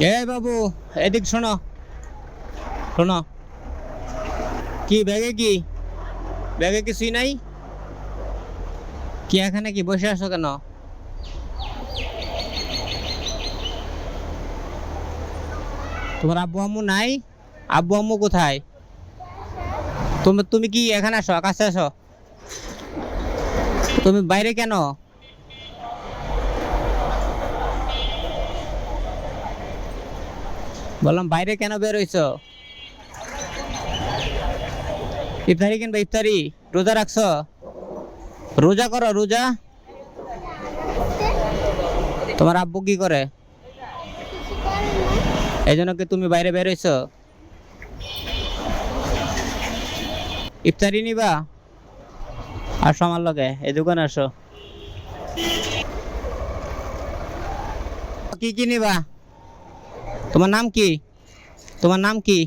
এ বাবু, এদিক শোনো। শোনো। কি, ব্যাগে কি? ব্যাগে কিছুই নাই? কি, এখানে কি বসে আছো কেন? তোমার আব্বু আম্মু নাই? আব্বু আম্মু কোথায়? তুমি তুমি কি এখানে আসো কাছে আসো তুমি বাইরে কেন? বললাম, বাইরে কেন বের হইছ? ইফতারি কিনবা, ইফতারি। রোজা রাখছ? রোজা করো, রোজা। তোমার আব্বু কি করে? এই জন্য কি তুমি বাইরে বের হইছ? ইফতারি নিবা? আসো আমার লগে, এই দোকানে আসো। কি কি নিবা? তোমার নাম কি? তোমার নাম কি?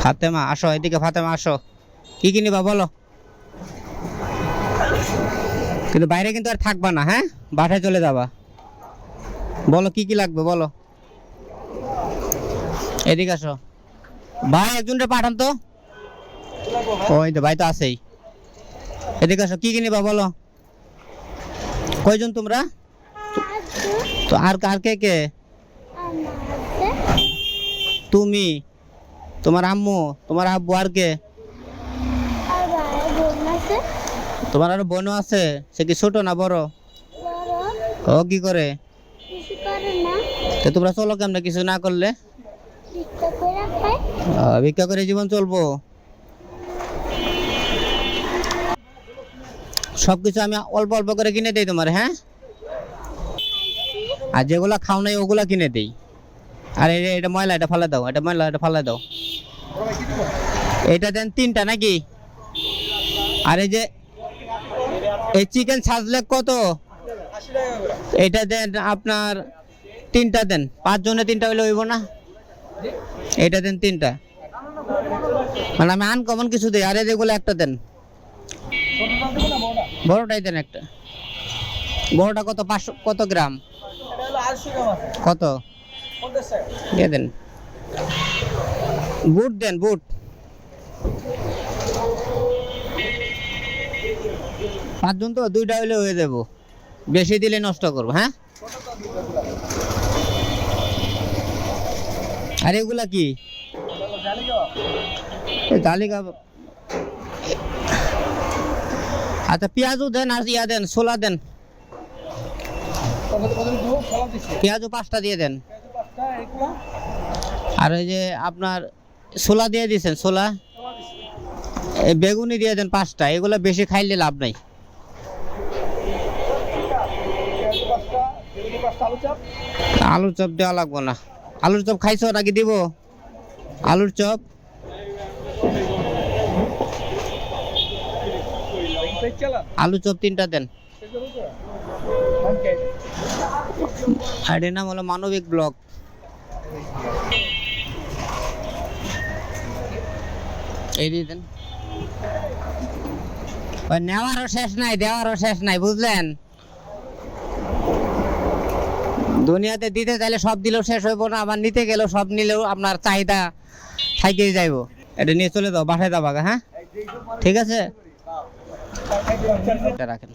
ফাতেমা। আসো এদিকে ফাতেমা আসো। কি কি নিবা বলো? কিন্তু বাইরে কিন্তু আর থাকবা না হ্যাঁ? বাসায় চলে যাবা। বলো কি কি লাগবে বলো? এদিকে আসো। ভাই একজনটা পাঠান তো। ওই তো ভাই তো আছেই। এদিকে আসো কি কি নিবা বলো? কয়জন তোমরা? তো আর কার কে কে? তুমি, তোমার আম্মু, তোমার আব্বু আর কে? তোমার আর বোনও আছে, সে কি ছোট না বড়? ও কি করে? তোমরা চলো কেমনে, কিছু না করলে? ভিক্ষা করে জীবন চলবো। সবকিছু আমি অল্প অল্প করে কিনে দেই তোমার হ্যাঁ? আর যেগুলা খাও নাই, ওগুলা কিনে দেই। আর যে এটা ময়লা, এটা ফালা দাও, এটা ময়লা, এটা ফালা দাও। এটা দেন তিনটা নাকি? আর এই যে, এই চিকেন সাজলে কত? এটা দেন আপনার তিনটা দেন পাঁচ জনে তিনটা হইলে হইব না? এটা দেন তিনটা। মানে আমি আনকমন কিছু দিই, আর যেগুলো একটা দেন। বড়টাই দেন একটা। বড়টা কত? পাঁচশো, কত গ্রাম? কত? দিয়ে দেন। বুট দেন, বুট। পাঁচজন তো, দুইটা হইলে হয়ে যাব। বেশি দিলে নষ্ট করব হ্যাঁ? আর এগুলা কি? আচ্ছা পেঁয়াজও দেন আর ইয়া দেন, ছোলা দেন। পেঁয়াজও পাঁচটা দিয়ে দেন। আর ওই যে আপনার ছোলা দিয়ে দিয়েছেন, ছোলা? বেগুনি দিয়ে দেন পাঁচটা, এগুলো বেশি খাইলে লাভ নাই। আলুর চপ দেওয়া লাগবো না। আলুর চপ খাইছো, নাকি দিব? আলুর চপ। আলু চপ তিনটা দেন। আর এর নাম হলো মানবিক ব্লক নেওয়ারও শেষ নাই, দেওয়ারও শেষ নাই, বুঝলেন? দুনিয়াতে দিতে চাইলে সব দিলেও শেষ হইব না, আবার নিতে গেলেও সব নিলেও আপনার চাহিদা থাইকেই যাইব। এটা নিয়ে চলে যাও, বাসায় যাবা হ্যাঁ? ঠিক আছে? রাখেন।